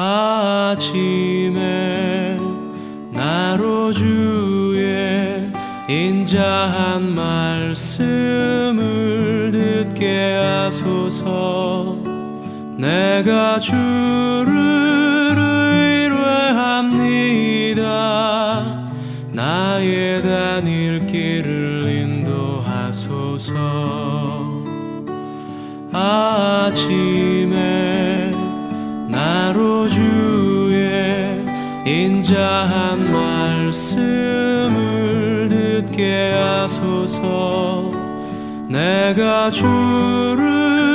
아침에 나로 주의 인자한 말씀을 듣게 하소서. 내가 주를 의뢰합니다. 나의 다닐 길을 인도하소서. 아침에 인자한 말씀을 듣게 하소서. 내가 주를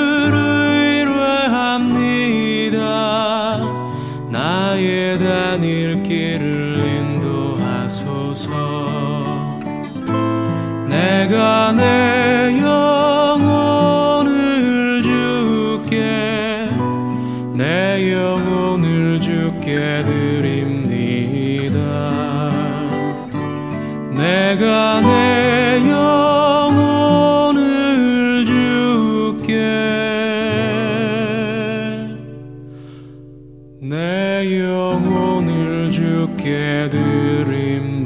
ülke dürüm.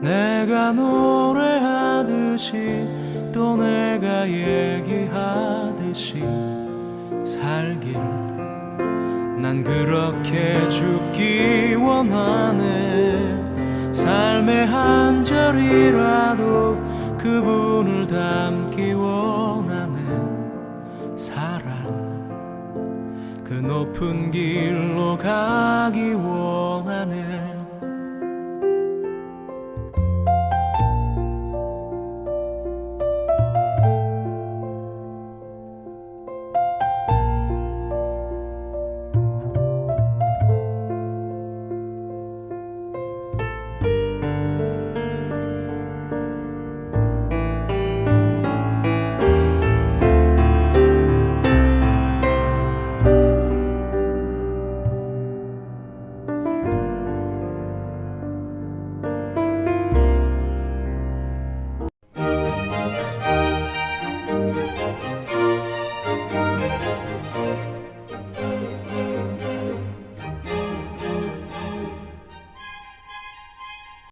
내가 노래하듯이 또 내가 얘기하듯이 살길. 난 그렇게 죽기 원하네. 삶의 한 절이라도 그분을 닮기 원하네. 사랑. 그 높은 길로 가기 원하네